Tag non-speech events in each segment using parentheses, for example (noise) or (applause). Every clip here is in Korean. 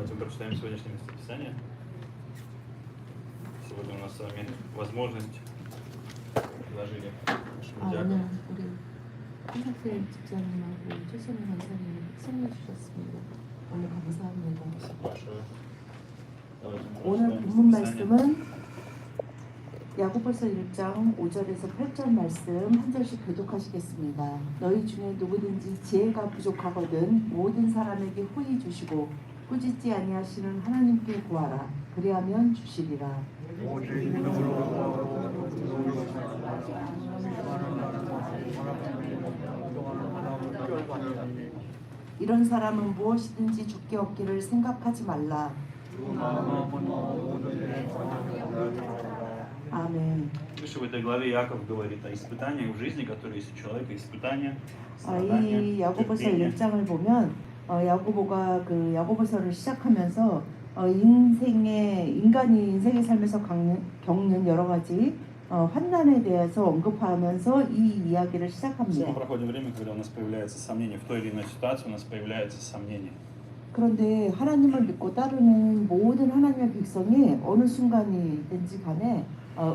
Давайте мы прочитаем сегодняшнее местописание. Сегодня у нас с вами возможность предложили нашему 아, диакону. 오늘 우리 한학생 집사님하고 최선희 간사님이 성해 주셨습니다. 오늘 감사합니다. Спасибо большое. Давайте мы 오늘 прочитаем 본문 местописание. 말씀은 야고보서 1장 5절에서 8절 말씀 한 절씩 교독하시겠습니다. 너희 중에 누구든지 지혜가 부족하거든 모든 사람에게 후히 주시고 꾸짖지 아니하시는 하나님께 구하라. 그리하면 주시리라. 이런 사람은 무엇이든지 죽게 얻기를 생각하지 말라. 아멘. Выше в этой главе Яков говорит о испытаниях в жизни, которые есть у человека. Испытания, 아, 이 страдания, 야 어, 야고보가 그 야고보서를 시작하면서 어, 인생의 인간이 인생의 삶에서 겪는, 겪는 여러 가지 어, 환난에 대해서 언급하면서 이 이야기를 시작합니다. 그런데 하나님을 믿고 따르는 모든 하나님의 백성이 어느 순간이든지 간에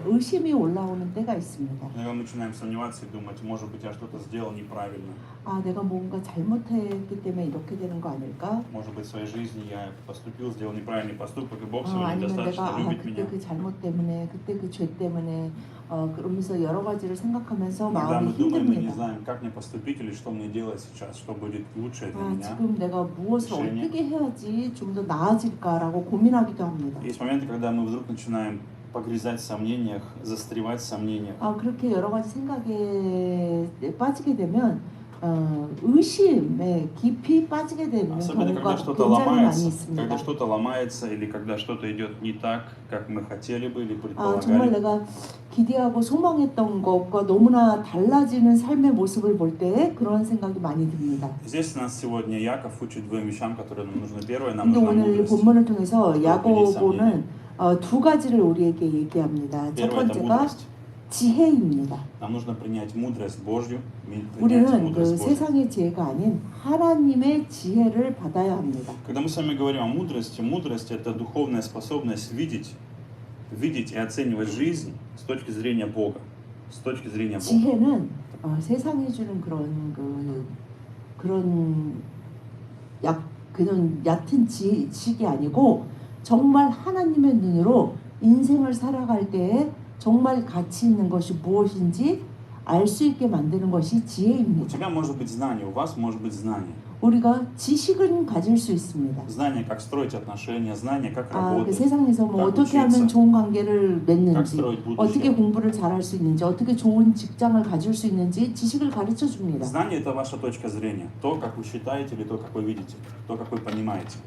의심이 올라오는 때가 있습니다. Когда мы начинаем сомневаться и думать, может быть, я что-то сделал неправильно. 아, 내가 뭔가 잘못했기 때문에 이렇게 되는 거 아닐까? Может быть, в своей жизни я поступил, сделал неправильный поступок, и Бог 어, сегодня 아니면 достаточно 내가 아, любит 그때 меня. 그 잘못 때문에 그때 그 죄 때문에 어, 그러면서 여러 가지를 생각하면서 Когда 마음이 мы думаем, мы не 힘듭니다. знаем, как мне поступить или что мне делать сейчас, что будет лучше для 아, меня. 지금 내가 무엇을 решение. 어떻게 해야지 좀 더 나아질까라고 고민하기도 합니다. Есть моменты, когда мы вдруг начинаем погрязать в сомнениях, застревать в сомнениях. 아, 그렇게 여러 가지 생각에 빠지게 되면 어, 의심에 깊이 빠지게 되는 Особенно, 경우가 когда что-то 굉장히 많이 ломается, 있습니다. когда что-то ломается или когда что-то идет не так, как мы хотели бы или 아, 정말 предполагали. 내가 기대하고 소망했던 것과 너무나 달라지는 삶의 모습을 볼 때 그런 생각이 많이 듭니다. Здесь нас сегодня Яков учит двум вещам, которые нам нужны. Первое, нам 근데 нужна 오늘 мудрость. 본문을 통해서 그리고 야고보는 어, 두 가지를 우리에게 얘기합니다. 첫 Первое – это 번째가 мудрость. 지혜입니다. Нам нужно принять мудрость Божью, ми- принять 우리는 그 мудрость Божью. 세상의 지혜가 아닌 하나님의 지혜를 받아야 합니다. Когда мы с вами говорим о мудрости, мудрость – это духовная способность видеть, видеть и оценивать жизнь с точки зрения Бога, с точки зрения Бога. 지혜는 어, 세상이 주는 그런 그 그런 약 그런 얕은 지, 지식이 아니고 정말 하나님의 눈으로 인생을 살아갈 때에 정말 가치 있는 것이 무엇인지 알 수 있게 만드는 것이 У 지혜입니다. тебя может быть знание, у вас может быть знание. 우리가 지식은 가질 수 있습니다. Знание, как строить отношения, знание, как 아, 그 работать, 세상에서 뭐 딱 어떻게 하면 учиться. 좋은 관계를 как 맺는지, строить 어떻게 будущее. 공부를 잘할 수 있는지, 어떻게 좋은 직장을 가질 수 있는지 지식을 가르쳐 줍니다. Знание – это ваша точка зрения. То, как вы считаете или то, как вы видите, то, как вы понимаете.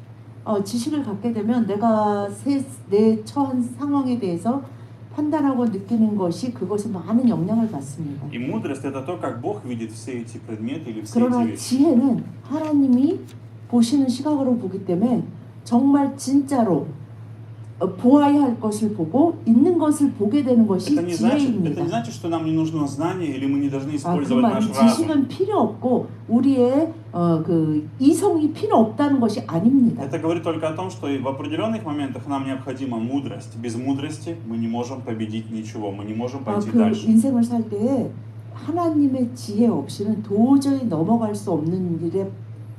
어, 지식을 갖게 되면 내가 세, 내 처한 상황에 대해서 판단하고 느끼는 것이 그것에 많은 영향을 받습니다. И мудрость – это то, как Бог видит все эти предметы или все эти 그러나 вещи. 지혜는 하나님이 보시는 시각으로 보기 때문에 정말 진짜로 어, 보아야 할 것을 보고 있는 것을 보게 되는 것이 Это не, значит, это 지혜입니다. не значит, что нам не нужно знание или мы не должны 아, 그 использовать наш 말은 разум. 지식은 필요 없고 우리의 어, 그 이성이 필요 없다는 것이 아닙니다. Это говорит только о том, что и в определенных моментах нам необходима мудрость. Без мудрости мы не можем победить ничего, мы не можем 아, пойти 그 дальше. 인생을 살 때에 하나님의 지혜 없이는 도저히 넘어갈 수 없는 일에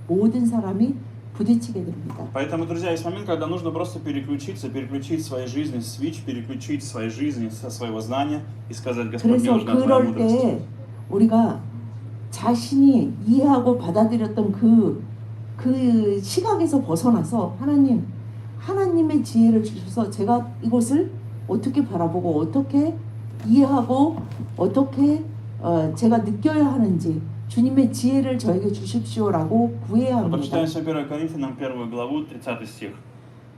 모든 사람이 부딪히게 됩니다. Поэтому, друзья, есть момент, когда нужно просто переключиться, переключить в своей жизни свич, переключить в своей жизни со своего знания и сказать, Господь, мне 그래서 нужна Твоя 그럴 мудрость. 때 우리가 자신이 이해하고 받아들였던 그, 그 시각에서 벗어나서 하나님, 하나님의 지혜를 주셔서 제가 이것을 어떻게 바라보고 어떻게 이해하고 어떻게 어, 제가 느껴야 하는지 주님의 지혜를 저에게 주십시오라고 구해야 합니다. Прочитаем 1 Коринфянам 1 главу, 30 стих.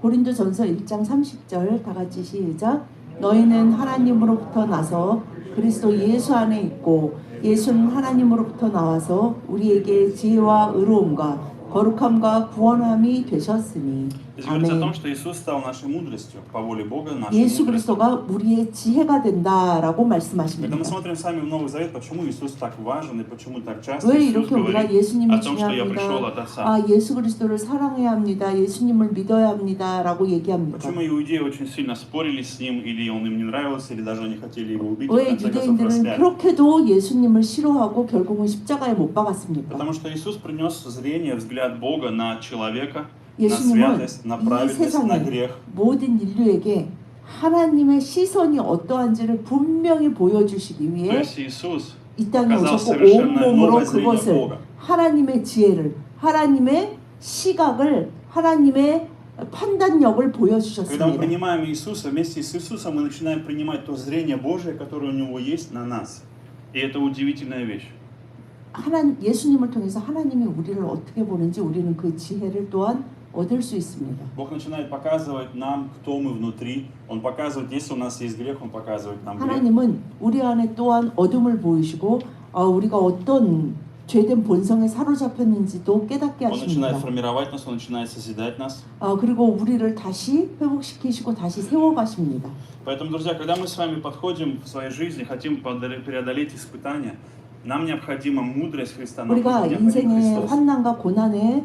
고린도전서 1장 30절 다 같이 시작. 너희는 하나님으로부터 나서 그리스도 예수 안에 있고 예수는 하나님으로부터 나와서 우리에게 지혜와 의로움과 거룩함과 구원함이 되셨으니 Здесь говорится о том, 아멘. что Иисус стал нашей мудростью, по воле Бога нашей 예수 мудростью. 그리스도가 우리의 지혜가 된다라고 Когда 말씀하십니다. мы смотрим с вами в Новый Завет, почему Иисус так важен и почему так часто 왜 Иисус 이렇게 우리가 говорит 예수님이 о том, что я пришел 중요합니다. от Отца. 아 예수 그리스도를 사랑해야 합니다. 예수님을 믿어야 합니다라고 얘기합니까? Почему иудеи очень сильно спорили с ним, или он им не нравился, или даже они хотели его убить, и в 왜 конце концов 유대인들은 распяли? 그렇게도 예수님을 싫어하고 결국은 십자가에 못 박았습니까? Потому что Иисус принес зрение, взгляд Бога на человека, на 예수님은 святость, на 이 праведность, на 세상에 грех. 모든 인류에게 하나님의 시선이 어떠한지를 분명히 보여주시기 То 위해 есть Иисус 이 땅에 показал 오셨고 совершенно 온몸으로 новое зрение 그것을 Бога. 하나님의 지혜를 하나님의 시각을 하나님의 판단력을 Когда мы 보여주셨습니다. принимаем Иисуса, вместе с Иисусом мы начинаем принимать то зрение Божие, которое у Него есть на нас. И это удивительная вещь. 하나 예수님을 통해서 하나님이 우리를 어떻게 보는지 우리는 그 지혜를 또한 얻을 수 있습니다. Бог начинает показывать нам, кто мы внутри. Он показывает, если у нас есть грех, Он показывает нам грех. 하나님은 우리 안에 또한 어둠을 보이시고 어, 우리가 어떤 죄된 본성에 사로잡혔는지도 깨닫게 Он начинает 하십니다. формировать нас, Он начинает созидать нас. 어, 그리고 우리를 다시 회복시키시고 다시 세워가십니다. Поэтому, друзья, когда мы с вами подходим в своей жизни, хотим подоле- преодолеть испытания, нам необходима мудрость Христа, нам 우리가 необходим 인생의 Христос. 환난과 고난에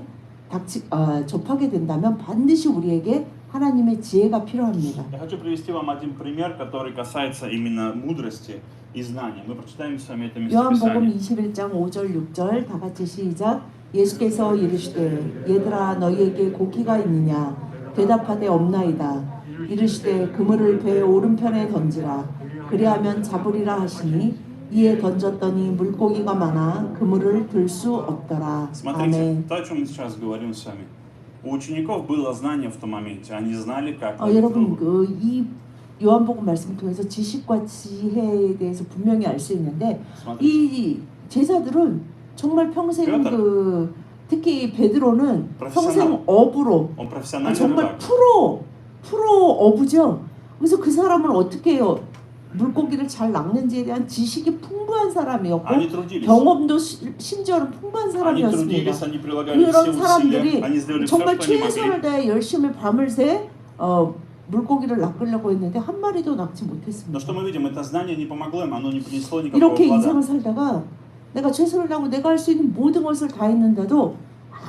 닥치, 어, 접하게 된다면 반드시 우리에게 하나님의 지혜가 필요합니다. Я хочу привести вам один пример, который касается именно мудрости и знания. Мы прочитаем с вами это 요한복음 местописание. 21장 5절 6절 다 같이 시작 예수께서 이르시되 얘들아 너희에게 고기가 있느냐 대답하되 없나이다 이르시되 그물을 배 오른편에 던지라 그리하면 잡으리라 하시니 이에 던졌더니 물고기가 많아 그물을 들 수 없더라 Смотрите, 아멘 то, о чем мы сейчас говорим с вами. У учеников было знание в том моменте, они знали, как 어, ловить 여러분 рыбу. 그 이 요한복음 말씀을 통해서 지식과 지혜에 대해서 분명히 알 수 있는데 Смотрите, 이 제자들은 정말 평생 베드로. 그 특히 베드로는 평생 프로페셔널. 어부로 он 아, профессиональный 정말 рыбак. 프로 프로 어부죠. 그래서 그 사람은 어떻게 해요? 물고기를 잘 낚는지에 대한 지식이 풍부한 사람이었고 경험도 심지어는 풍부한 사람이었습니다. 그런 사람들이 정말 최선을 다해 열심히 밤을 새 어, 물고기를 낚으려고 했는데 한 마리도 낚지 못했습니다. 이렇게 인생을 살다가 내가 최선을 다하고 내가 할 수 있는 모든 것을 다 했는데도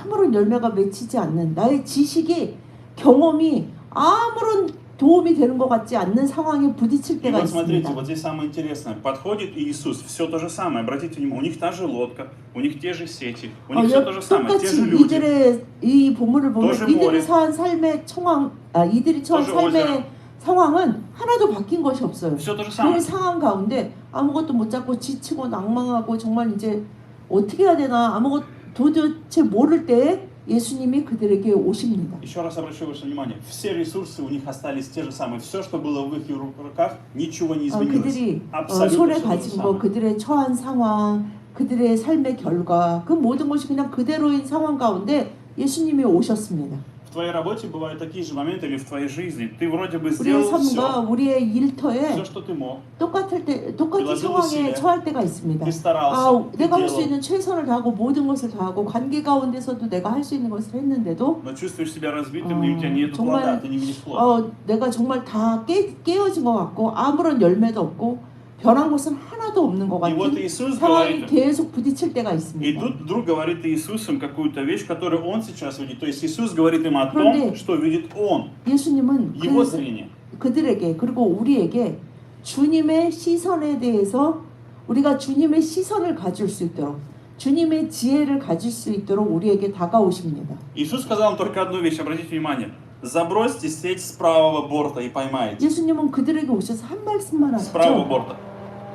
아무런 열매가 맺히지 않는 나의 지식이 경험이 아무런 도움이 되는 것 같지 않는 상황에 부딪힐 И 때가 вот смотрите, 있습니다. вот здесь самое интересное. Подходит Иисус, все то же самое. Обратите внимание, у них та же лодка, у них те же сети, у 어, них все 여- то же самое, те 똑같이 же люди. 이들의 이 본문을 보면 тоже 이들이 море. 사한 삶의 청황, 아 이들이 처한 тоже 삶의 озеро. 상황은 하나도 바뀐 것이 없어요. Все то же 그 самое. 상황 가운데 아무것도 못 잡고 지치고 낭망하고 정말 이제 어떻게 해야 되나 아무것 도대체 모를 때 예수님이 그들에게 오십니다. Еще раз обращу ваше внимание, все ресурсы у них остались те же самые. Все, что было в их ру- руках, ничего не 어, изменилось. 그들이 어, Абсолютно 손에 все то же 가진 거, самое. 그들의 처한 상황, 그들의 삶의 결과, 그 모든 것이 그냥 그대로인 상황 가운데 예수님이 오셨습니다. В твоей работе бывают такие же моменты, или в твоей жизни. Ты вроде бы 우리의 сделал все, 삶과 우리의 일터에 все, что ты мог. 똑같을 때, 똑같은 빌라델 상황에 усилия. 처할 때가 있습니다. Ты старался, 아, ты 내가 할 수 делал, 있는 최선을 다하고 모든 것을 다하고 관계 가운데서도 내가 할 수 있는 것을 했는데도 но чувствуешь себя разбитым, 어, и у тебя нет 정말, плода, ты не видишь плода. 어, 내가 정말 다 깨, 깨어진 것 같고 아무런 열매도 없고 변한 것은 하나도 없는 것 И вот 같은 Иисус 상황이 говорит, 계속 부딪힐 때가 И 있습니다. тут вдруг говорит Иисус им какую-то вещь, которую он сейчас видит. То есть Иисус говорит им о 그런데 том, что видит он, 예수님은 его 그, зрение. 그들에게 그리고 우리에게 주님의 시선에 대해서 우리가 주님의 시선을 가질 수 있도록 주님의 지혜를 가질 수 있도록 우리에게 다가오십니다. Иисус сказал им только одну вещь, обратите внимание. Забросьте сеть с правого борта и поймаете. 예수님은 그들에게 오셔서 한 말씀만 С правого 하셨죠. борта.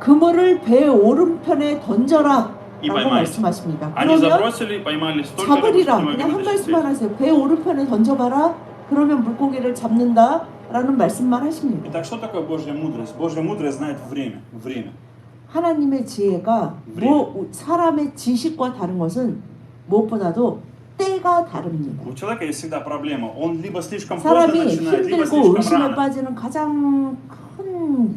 그물을 배 오른편에 던져라 이 라고 pоймайте. 말씀하십니다. Они 그러면 забросили, поймали столько рыбы, 잡으리라 что не могли 그냥 한 вытащить 말씀만 сеть. 하세요. 배 오른편에 던져봐라. 그러면 물고기를 잡는다. 라는 말씀만 하십니다. Итак, что такое Божья мудрость? Божья мудрость знает время. Время. 하나님의 지혜가 뭐 사람의 지식과 다른 것은 무엇보다도 때가 다릅니다. У человека есть всегда проблема. Он либо слишком поздно 사람이 начинает, либо 힘들고 слишком 의심에 рано. 빠지는 가장 큰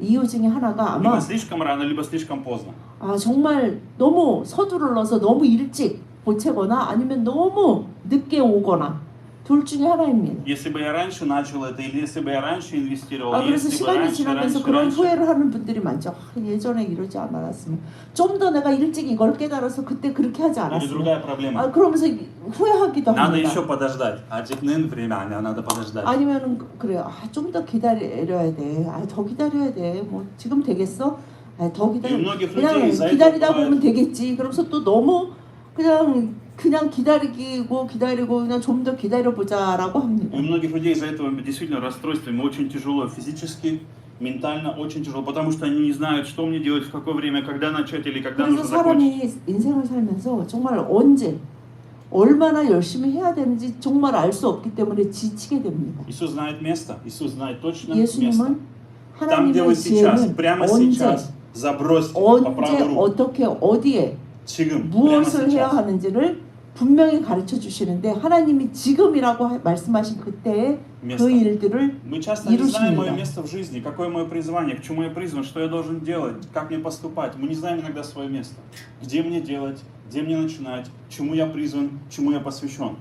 이유 중에 하나가 아마 Либо слишком рано, либо слишком поздно. 아 정말 너무 서두를 넣어서 너무 일찍 보채거나 아니면 너무 늦게 오거나 둘 중에 하나입니다. Если бы я раньше начал это, или если бы я раньше инвестировал, 아, 그래서 если бы 시간이 раньше, 지나면서 раньше, 그런 раньше. 후회를 하는 분들이 많죠. 아, 예전에 이러지 않았으면 좀 더 내가 일찍 이걸 깨달아서 그때 그렇게 하지 Или 않았으면 другая проблема. 아, 그러면서 후회하기도 Надо 합니다. еще подождать. А текнын время, а надо подождать. 아니면은 그래요. 아, 좀 더 기다려야 돼. 아, 더 기다려야 돼. 뭐 지금 되겠어? 아, 더 И 기다려. у многих 그냥 людей из-за этого 기다리다 бывает- 보면 되겠지. 그러면서 또 너무 그냥 그냥 기다리고 기다리고 그냥 좀 더 기다려 보자라고 У 합니다. многих людей из-за этого действительно расстройство им очень тяжело физически, ментально очень тяжело, потому что они не знают, что мне делать, в какое время, когда начать или когда 그래서 нужно закончить. 사람이 인생을 살면서 정말 언제 얼마나 열심히 해야 되는지 정말 알 수 없기 때문에 지치게 됩니다. Иисус знает место, Иисус знает точно место. 예수님은 Там, где 하나님의 вы сейчас, 지혜는 прямо 언제 сейчас, забросьте по 언제 правую руку. 어떻게 어디에 지금, прямо 무엇을 해야 сейчас. 하는지를 분명히 가르쳐 주시는데 하나님이 지금이라고 하- 말씀하신 그때의 그 Место. 일들을 Мы часто не знаем 이루십니다. мое место в жизни, какое мое призвание, к чему я призван, что я должен делать, как мне поступать. Мы не знаем иногда свое место. Где мне делать, где мне начинать, чему я призван, чему я посвящен.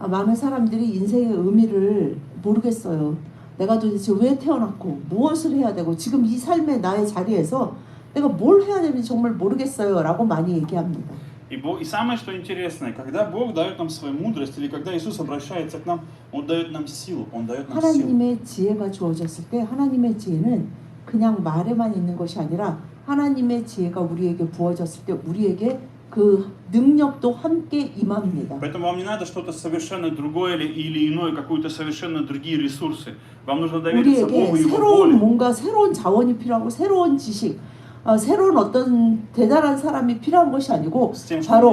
아, 많은 사람들이 인생의 의미를 모르겠어요. 내가 도대체 왜 태어났고 무엇을 해야 되고 지금 이 삶의 나의 자리에서 내가 뭘 해야 되는지 정말 모르겠어요라고 많이 얘기합니다. И, Бог, и самое, что интересное, когда Бог дает нам свою мудрость, или когда Иисус обращается к нам, Он дает нам силу, Он дает нам силу. 하나님의 지혜가 주어졌을 때 하나님의 지혜는 그냥 말에만 있는 것이 아니라 하나님의 지혜가 우리에게 부어졌을 때 우리에게 그 능력도 함께 임합니다. Поэтому вам не надо что-то совершенно другое или, или иное, какую-то совершенно другие ресурсы. Вам нужно довериться 우리에게 Богу и Его 새로운 воле. 뭔가 새로운 자원이 필요하고 새로운 지식, 어, 새로운 어떤 대단한 사람이 필요한 것이 아니고 바로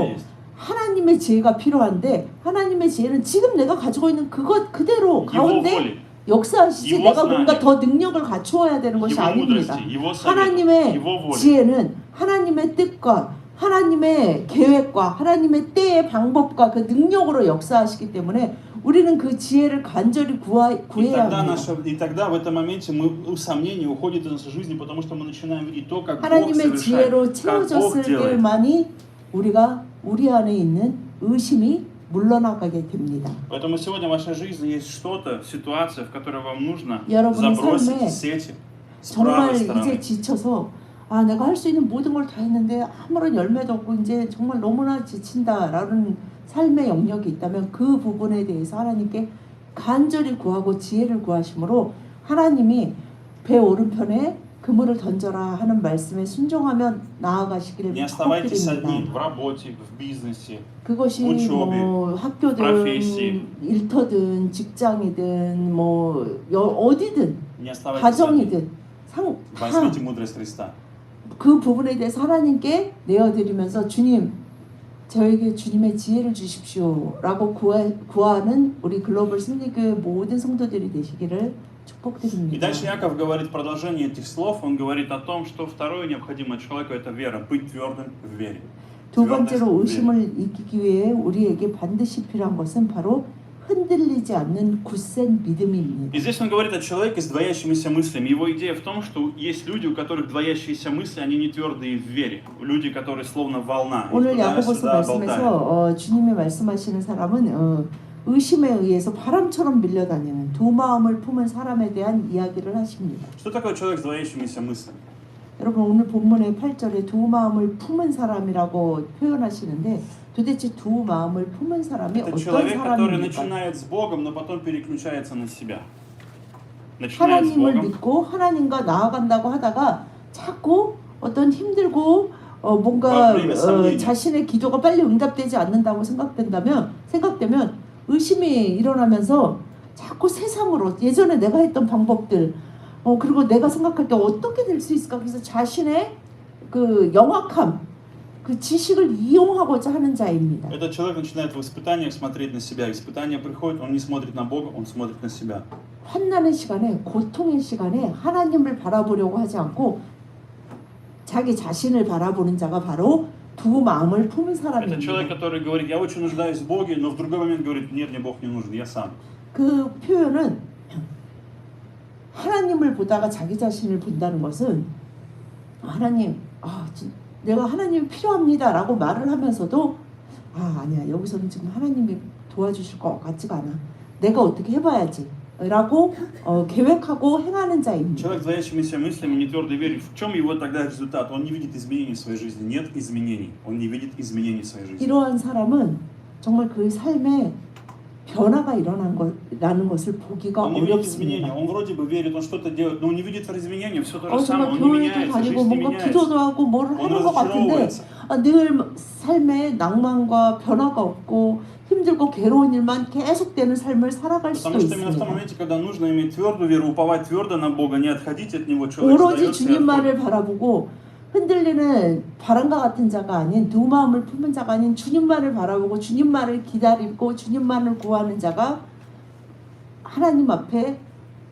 하나님의 지혜가 필요한데 하나님의 지혜는 지금 내가 가지고 있는 그것 그대로 가운데 역사하시지 내가 뭔가 더 능력을 갖추어야 되는 것이 아닙니다. 하나님의 지혜는 하나님의 뜻과 하나님의 계획과 하나님의 때의 방법과 그 능력으로 역사하시기 때문에 우리는 그 지혜를 간절히 구하, И 구해야 тогда, 합니다. наша, и тогда в этом моменте мы, сомнения уходят из нашей жизни, потому что мы начинаем видеть то, как Бог 하나님의 совершает, 지혜로 как Бог 채워졌을 делает. 때만이 우리가 우리 안에 있는 의심이 물러나가게 됩니다. Поэтому сегодня в вашей жизни есть что-то, ситуация, в которой вам нужно 여러분의 забросить 삶에 сети с 정말 правой 이제 стороны. 지쳐서 아 내가 할 수 있는 모든 걸 다 했는데 아무런 열매도 없고 이제 정말 너무나 지친다라는 삶의 영역이 있다면 그 부분에 대해서 하나님께 간절히 구하고 지혜를 구하시므로 하나님이 배 오른편에 그물을 던져라 하는 말씀에 순종하면 나아가시기를 부탁드립니다. 그것이 뭐 학교든 일터든 직장이든 뭐 어디든 가정이든 상, 다 그 부분에 대해서 하나님께 내어드리면서 주님 저에게 주님의 지혜를 주십시오라고 구하, 구하는 우리 글로벌 승리교회 모든 성도들이 되시기를 И 축복드립니다. дальше Яков говорит продолжение этих слов. Он говорит о том, что второе необходимое человеку это вера, быть твердым в вере. 두 твердость 번째로 в вере. 의심을 이기기 위해 우리에게 반드시 필요한 것은 바로 흔들리지 않는 굳센 믿음입니다. И здесь он говорит о человеке с двоящимися мыслями. Его идея в том, что есть люди, у которых двоящиеся мысли, они не твердые в вере. Люди, которые словно волна. их 오늘 야고보서 туда-сюда 말씀에서 болтают. 어, 주님이 말씀하시는 사람은 어, 의심에 의해서 바람처럼 밀려다니는 두 마음을 품은 사람에 대한 이야기를 하십니다. Что такое человек с двоящимися мыслями? 여러분 오늘 본문의 8절에 두 마음을 품은 사람이라고 표현하시는데 도대체 두 마음을 품은 사람이 Это 어떤 человек, который 사람입니까? начинает с Богом, но потом переключается на себя. Начинает с 하나님을 Богом, 믿고 하나님과 나아간다고 하다가 자꾸 어떤 힘들고 어, 뭔가 아, 그러면 어, 쌍둥이냐. 자신의 기도가 빨리 응답되지 않는다고 생각된다면 생각되면 의심이 일어나면서 자꾸 세상으로 예전에 내가 했던 방법들 어 그리고 내가 생각할 때 어떻게 될 수 있을까 그래서 자신의 그 영악함 그 지식을 이용하고자 하는 자입니다. Этот человек начинает в испытаниях смотреть на себя. Испытания приходят, он не смотрит на Бога, он смотрит на себя. 환난의 시간에 고통의 시간에 하나님을 바라보려고 하지 않고 자기 자신을 바라보는 자가 바로 두 마음을 품은 Это 사람입니다. человек, который говорит, я очень нуждаюсь в Боге, но в другой момент говорит, нет, мне Бог не нужен, я сам. 그 표현은 하나님을 보다가 자기 자신을 본다는 것은 하나님, 아, 진- 내가 하나님 필요합니다라고 말을 하면서도 아 아니야 여기서는 지금 하나님이 도와주실 것 같지가 않아. 내가 어떻게 해봐야지.라고 어, 계획하고 행하는 자입니다. Человек, задающимися мыслями, не твердо верит, в чем его тогда результат? Он не видит изменений в своей жизни. Нет изменений. Он не видит изменений в своей жизни. 이러한 사람은 정말 그 삶에 변화가 일어난 거라는 것을 보기가 Он не видит изменений. 어렵습니다. Он вроде бы верит, он что-то делает, но он не видит изменения. Все то 어, же самое. 정말 Он не 교회도 меняется, 다니고 жизнь не 뭔가 меняется. 기도도 하고 뭐를 Он 하는 것 같은데 разочаровывается. 아, 늘 삶에 낭만과 변화가 없고 힘들고 괴로운 일만 계속되는 삶을 살아갈 수도 Потому что именно в том 있습니다. моменте, когда нужно иметь твердую веру, уповать твердо на Бога, не отходить от Него, человек 오로지 сдается и 주님만을 отходит. 바라보고 흔들리는 바람과 같은 자가 아닌 두 마음을 품은 자가 아닌 주님만을 바라보고 주님만을 기다리고 주님만을 구하는 자가 하나님 앞에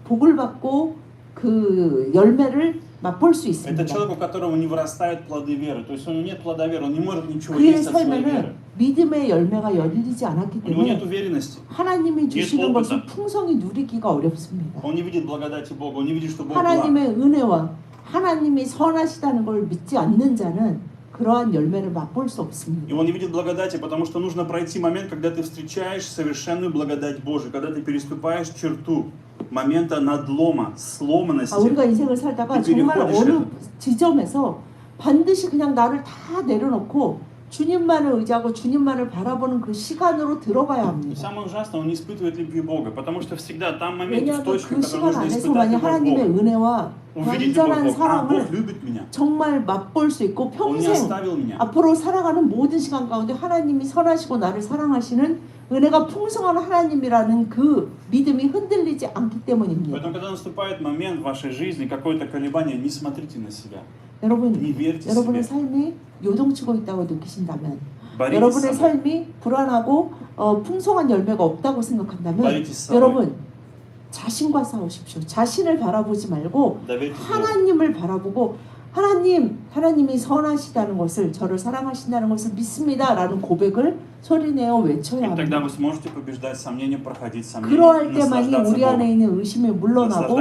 복을 받고 그 열매를 맛볼 수 Это 있습니다. человек, у которого не вырастают плоды веры. То есть у него нет плода веры, он не может ничего 그의 есть от своей веры. 삶에는 믿음의 열매가 열리지 않았기 У него нет 때문에 уверенности. 하나님이 주시는 예, 것을 풍성히 누리기가 어렵습니다. Он не видит благодати Бога, он не видит, что Бог благ. 하나님의 은혜와 하나님이 선하시다는 걸 믿지 않는 자는 그러한 열매를 맛볼 수 И 없습니다. он не видит благодати, потому что нужно пройти момент, когда ты встречаешь совершенную благодать Божию, когда ты переступаешь черту момента надлома, сломанности. 아, 우리가 인생을 살다가 정말 어느 지점에서 반드시 그냥 나를 다 내려놓고 주님만을 의지하고 주님만을 바라보는 그 시간으로 들어가야 И 합니다. самое ужасное, он не испытывает любви Бога, потому что всегда там момент, в 왜냐하면 точке, 그 в которой 시간 нужно 안에서 испытать 만약 любовь 하나님의 Бога. 은혜와 Увидеть любовь 완전한 Бога. А, 사랑을 Бог любит меня. 정말 맛볼 수 있고 Он не 평생 оставил меня. 앞으로 살아가는 모든 시간 가운데 하나님이 선하시고 나를 사랑하시는 은혜가 풍성한 하나님이라는 그 믿음이 흔들리지 않기 때문입니다. Поэтому, когда наступает момент в вашей жизни, какое-то колебание, не смотрите на себя. 여러분 여러분의 삶이 요동치고 있다고 느끼신다면 여러분의 삶이 불안하고 어, 풍성한 열매가 없다고 생각한다면 여러분 자신과 싸우십시오. 자신을 바라보지 말고 하나님을 바라보고 하나님, 하나님이 선하시다는 것을 저를 사랑하신다는 것을 믿습니다라는 고백을 소리내어 외쳐야 합니다. 그러할 때만이 우리 안에 있는 의심이 물러나고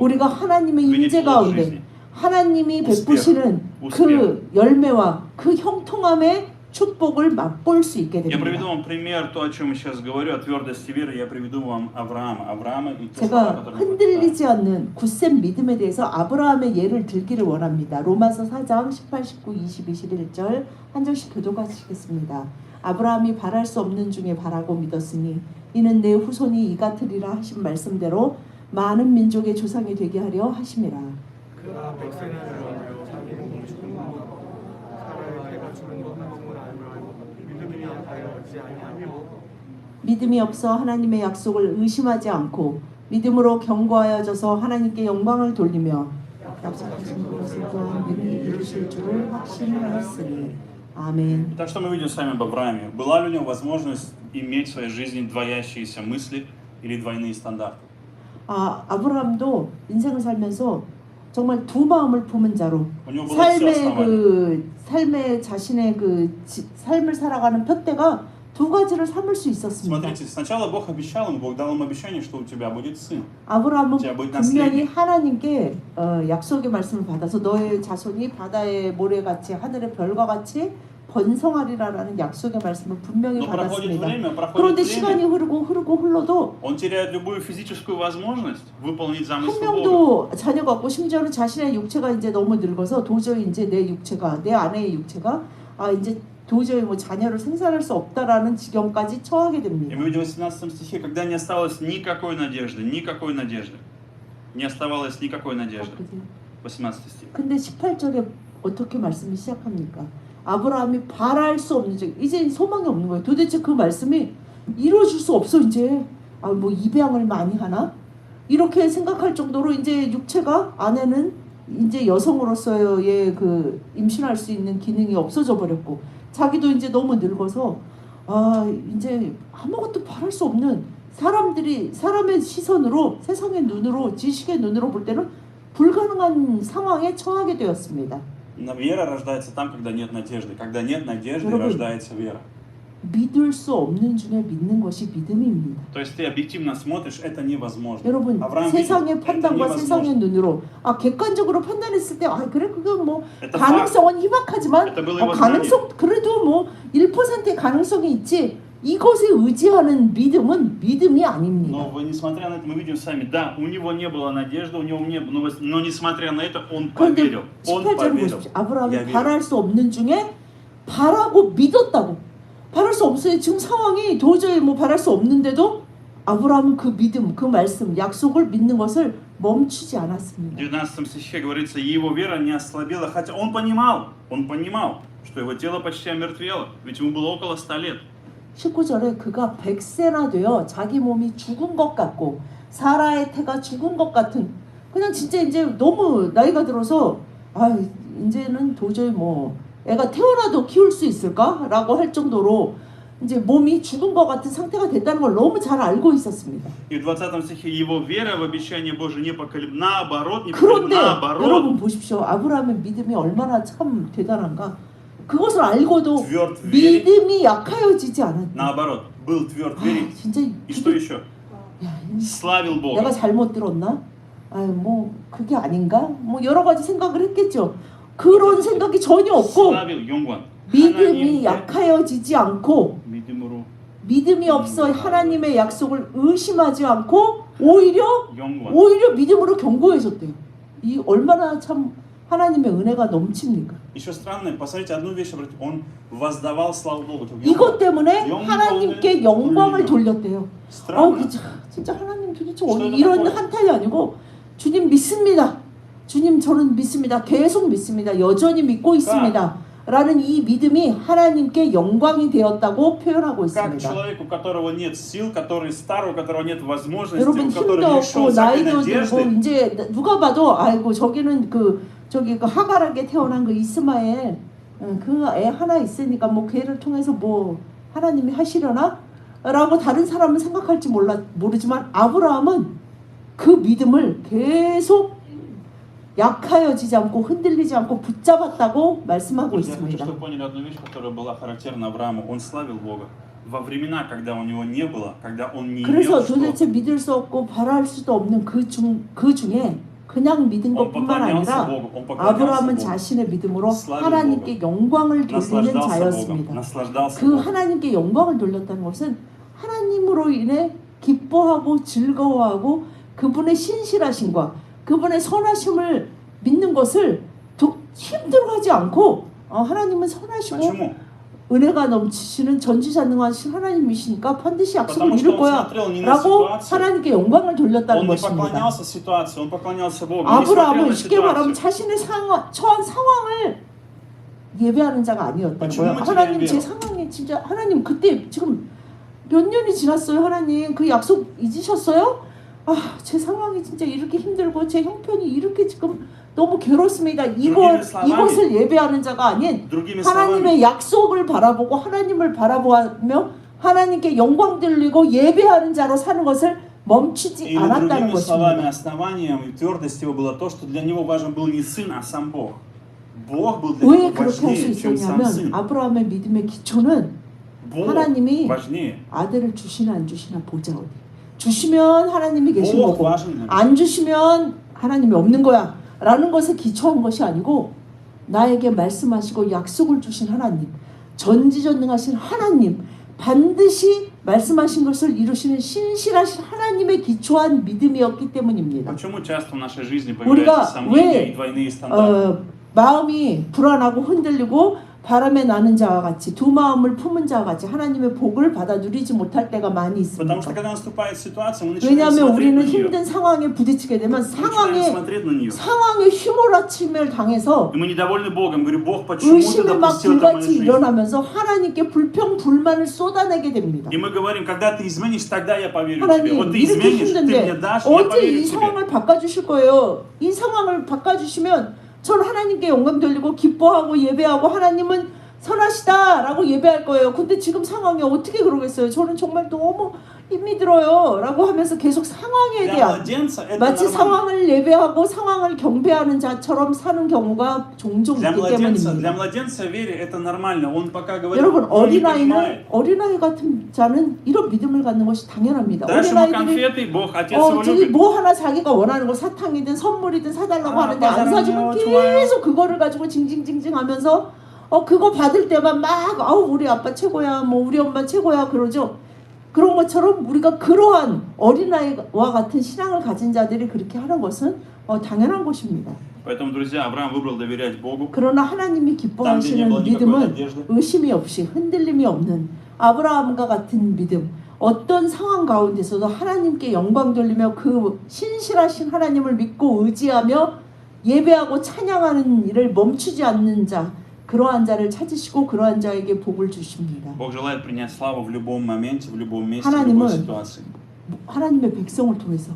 우리가 하나님의 임재 가운데 하나님이 우스페. 베푸시는 우스페. 그 열매와 그 형통함의 축복을 맛볼 수 있게 Я приведу 됩니다. вам пример, то, о чем я сейчас говорю, о твердости веры. Я приведу вам Авраама. Авраама и те слова, 제가 которые мы прочитали. 흔들리지 않는 굳센 믿음에 대해서 아브라함의 예를 들기를 원합니다. 로마서 4장 18, 19, 20, 21절 한 절씩 교도하시겠습니다. 아브라함이 바랄 수 없는 중에 바라고 믿었으니 이는 내 후손이 이 같으리라 하신 말씀대로 많은 민족의 조상이 되게 하려 하심이라. 그가 백성의 나라로 자기 몸을 죽음과 사람의 배가 죽은 것 같음을 알고 믿음이 약하여 얻지 아니하며 믿음이 없어 하나님의 약속을 의심하지 않고 믿음으로 견고하여져서 하나님께 영광을 돌리며 약속하신 것을 또한 능히 이루실 줄을 확신하였으니 아멘. Так что мы видим с вами об Аврааме. Была ли у него возможность иметь в своей жизни двоящиеся мысли или двойные стандарты? 아 아브라함도 인생을 살면서 정말 두 마음을 품은 자로 У него было все 삶의 основания. 그 삶의 자신의 그 지- 삶을 살아가는 표대가 두 가지를 삼을 수 있었습니다. Смотрите, сначала Бог обещал ему, Бог дал ему обещание, что у тебя будет сын. 아브라함은 자, 뭐 분명히 나스레니. 하나님께 어, 약속의 말씀을 받아서 너의 자손이 바다의 모래같이 하늘의 별과 같이 번성하리라라는 약속의 말씀을 분명히 Но проходит 받았습니다. время, проходит 그런데 время, 시간이 흐르고 흐르고 흘러도 он теряет любую физическую возможность выполнить 한 замысел Бога. 명도 자녀가 없고 심지어는 자신의 육체가 이제 너무 늙어서 도저히 이제 내 육체가 내 아내의 육체가 아 이제 도저히 뭐 자녀를 생산할 수 없다라는 지경까지 처하게 И 됩니다. мы видим в 18 стихе, когда не осталось никакой надежды, никакой надежды. Не оставалось никакой надежды. 18 стих. 근데 18절에 어떻게 말씀이 시작합니까? 아브라함이 바랄 수 없는 적 이제 소망이 없는 거예요. 도대체 그 말씀이 이루어질 수 없어 이제 아 뭐 입양을 많이 하나 이렇게 생각할 정도로 이제 육체가 아내는 이제 여성으로서의 그 임신할 수 있는 기능이 없어져 버렸고 자기도 이제 너무 늙어서 아 이제 아무것도 바랄 수 없는 사람들이 사람의 시선으로 세상의 눈으로 지식의 눈으로 볼 때는 불가능한 상황에 처하게 되었습니다. Но вера рождается там, когда нет надежды. Когда нет надежды, 여러분. рождается вера. 믿을 수 없는 중에 믿는 것이 믿음입니다. То есть ты объективно смотришь, это невозможно. 여러분 아브라함 세상의 믿음, 판단과 это 세상의 невозможно. 눈으로 아 객관적으로 판단했을 때 아 그래 그건 뭐 Это факт. 가능성은 희박하지만 Это было 어, его 가능성 그래도 뭐 1%의 가능성이 있지 이것에 의지하는 믿음은 믿음이 아닙니다. Но вы, несмотря на это, мы видим сами, да, у него не было надежды, у него не было, но, вы- но несмотря на это, он 그런데 поверил. Он 18절을 поверил. 보십시오. Я 아브라함이 верю. 바랄 수 없는 중에 바라고 믿었다고. 바랄 수 없어요. 지금 상황이 도저히 뭐 바랄 수 없는데도 아브라함은 그 믿음, 그 말씀, 약속을 믿는 것을 멈추지 В 않았습니다. 19 стихе говорится, и его вера не ослабела, хотя он понимал, он понимал, что его тело почти омертвело, ведь ему было около 100 лет. 19절에 그가 백세나 되어 자기 몸이 죽은 것 같고 사라의 태가 죽은 것 같은 그냥 진짜 이제 너무 나이가 들어서 아 이제는 도저히 뭐 애가 태어나도 키울 수 있을까라고 할 정도로 이제 몸이 죽은 것 같은 상태가 됐다는 걸 너무 잘 알고 있었습니다. И в 20 стихе его вера в обещание Божие не поколеб, наоборот, не поколеб, 그런데 наоборот, 여러분 보십시오. 아브라함의 믿음이 얼마나 참 대단한가. 그것을 알고도 тверд в вере, 믿음이 약하여지지 않았다. наоборот, был тверд в 아, вере. (gasps) 진짜 И что 이게 еще? 야, 이 Славил 내가 Бога. 잘못 들었나? 아유 뭐 그게 아닌가? 뭐 여러 가지 생각을 했겠죠. 그런 생각이 전혀 없고 Славил 영광. 믿음이 하나님께 약하여지지 않고 믿음으로 믿음이 없어 하나님의 약속을 의심하지 않고 오히려 영광. 오히려 믿음으로 견고해졌대요. 이 얼마나 참 하나님의 은혜가 넘칩니까? Еще странно, посмотрите, одну вещь, обратите, он воздавал славу Богу. Это 이것 영광. 때문에 영광을 하나님께 영광을 돌렸대요. 어, Странно. 그 참, 진짜 하나님 도대체 что 어디 это 이런 такое? 한탄이 아니고 주님 믿습니다. 주님 저는 믿습니다. 계속 믿습니다. 여전히 믿고 있습니다. 라는 이 믿음이 하나님께 영광이 되었다고 표현하고 Как 있습니다. человек, у которого нет сил, который стар, у которого нет возможностей, 여러분 у которого 힘도 лишен 없고 всякой 나이도 들고 надежды, 이제 누가 봐도 아이고 저기는 그 저기 그 하가락에 태어난 그 이스마엘 어, 그애 하나 있으니까 뭐 걔를 통해서 뭐 하나님이 하시려나? 라고 다른 사람은 생각할지 몰라 모르지만 아브라함은 그 믿음을 계속 약하여지지 않고 흔들리지 않고 붙잡았다고 말씀하고 있습니다. 그래서 도대체 믿을 수 없고 바랄 수도 없는 그 중그 그 중에 그냥 믿은 것뿐만 아니라 아브라함은 자신의 믿음으로 하나님께 영광을 돌리는 자였습니다. 그. 하나님께 영광을 돌렸다는 것은 하나님으로 인해 기뻐하고 즐거워하고 그분의 신실하신과 그분의 선하심을 믿는 것을 힘들어하지 않고 어, 하나님은 선하시고 은혜가 넘치시는 전지전능하신 하나님이시니까 반드시 약속을 이룰 거야라고 하나님께 영광을 돌렸다는 것입니다. 아브라함은 쉽게 말하면 자신의 상황, 처한 상황을 예배하는 자가 아니었다. 하나님 제 상황에 진짜 하나님 그때 지금 몇 년이 지났어요, 하나님 그 약속 잊으셨어요? 아, 제 상황이 진짜 이렇게 힘들고 제 형편이 이렇게 지금 너무 괴롭습니다. 이걸 словами, 이것을 예배하는 자가 아닌 Другими словами, 하나님의 약속을 바라보고 하나님을 바라보며 하나님께 영광 돌리고 예배하는 자로 사는 것을 멈추지 Или 않았다는 другими словами, 것입니다. основанием и твердостью его было то, что для него важен был не сын, а сам Бог. Бог был для 왜 него 그렇게 할 수 важнее, чем сам 있었냐면 сын. 아브라함의 믿음의 기초는 Бог 하나님이 важнее. 아들을 주시나 안 주시나 보자 어디. 주시면 하나님이 계신 Бог 거고 важен для меня. 안 주시면 하나님이 없는 거야 라는 것에 기초한 것이 아니고 나에게 말씀하시고 약속을 주신 하나님, 전지전능하신 하나님, 반드시 말씀하신 것을 이루시는 신실하신 하나님의 기초한 믿음이었기 때문입니다. 우리가 왜 어, 마음이 불안하고 흔들리고 바람에 나는 자와 같이 두 마음을 품은 자와 같이 하나님의 복을 받아 누리지 못할 때가 많이 있습니다. 왜냐하면 우리는 힘든 상황에 부딪히게 되면 상황에 상황에 휘몰아침을 당해서 의심이 막 불같이 일어나면서 하나님께 불평 불만을 쏟아내게 됩니다. 하나님 이렇게 힘든데 언제 이 상황을 바꿔주실 거예요? 이 상황을 바꿔주시면 전 하나님께 영광 돌리고 기뻐하고 예배하고 하나님은 선하시다라고 예배할 거예요. 근데 지금 상황이 어떻게 그러겠어요? 저는 정말 너무 힘이 들어요라고 하면서 계속 상황에 대한 마치 상황을 예배하고 상황을 경배하는 자처럼 사는 경우가 종종 있기 때문입니다. 여러분 어린아이는 어린아이 같은 자는 이런 믿음을 갖는 것이 당연합니다. 어린아이들이 어, 뭐 하나 자기가 원하는 거 사탕이든 선물이든 사달라고 하는데 안 사주면 계속 그거를 가지고 징징징징하면서 어 그거 받을 때만 막 아우 우리 아빠 최고야 뭐 우리 엄마 최고야 그러죠. 그런 것처럼 우리가 그러한 어린아이와 같은 신앙을 가진 자들이 그렇게 하는 것은 어, 당연한 것입니다. Поэтому, друзья, Авраам выбрал доверять Богу. 그러나 하나님이 Там, где не 기뻐하시는 было никакой 믿음은 надежды. 의심이 없이 흔들림이 없는 아브라함과 같은 믿음. 어떤 상황 가운데서도 하나님께 영광 돌리며 그 신실하신 하나님을 믿고 의지하며 예배하고 찬양하는 일을 멈추지 않는 자 그러한 자를 찾으시고 그러한 자에게 복을 주십니다. Бог желает принять славу в любом моменте, в любом месте, в любой 하나님은 ситуации. 하나님의 백성을 통해서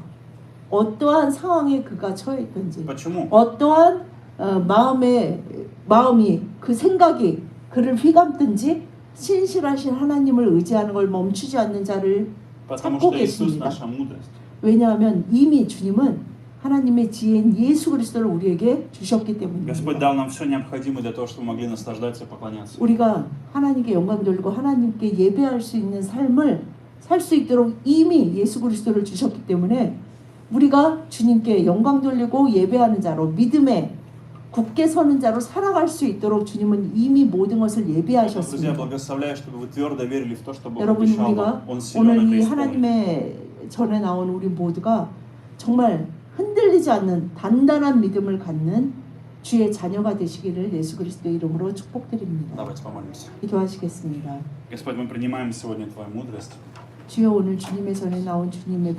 어떠한 상황에 그가 처해 있든지 Почему? 어떠한 어, 마음의 마음이 그 생각이 그를 휘감든지 신실하신 하나님을 의지하는 걸 멈추지 않는 자를 Потому 찾고 что Иисус 계십니다. наша мудрость. 왜냐하면 이미 주님은 하나님의 지혜인 예수 그리스도를 우리에게 주셨기 Господь 때문입니다. дал нам все необходимое для того, чтобы мы могли наслаждаться и поклоняться. 우리가 하나님께 영광 돌리고 하나님께 예배할 수 있는 삶을 살 수 있도록 이미 예수 그리스도를 주셨기 때문에 우리가 주님께 영광 돌리고 예배하는 자로 믿음에 굳게 서는 자로 살아갈 수 있도록 주님은 이미 모든 것을 Друзья, 예배하셨습니다. благословляю, чтобы вы твердо верили в то, что Бог 여러분 обещал 우리가 вам. Он силен 오늘 это 이 исполнит. 하나님의 전에 나온 우리 모두가 정말 흔들리지 않는 단단한 믿음을 갖는 주의 자녀가 되시기를 예수 그리스도의 이름으로 축복드립니다. 기도하시겠습니다. 주여 오늘 주님의 전에 나온 주님의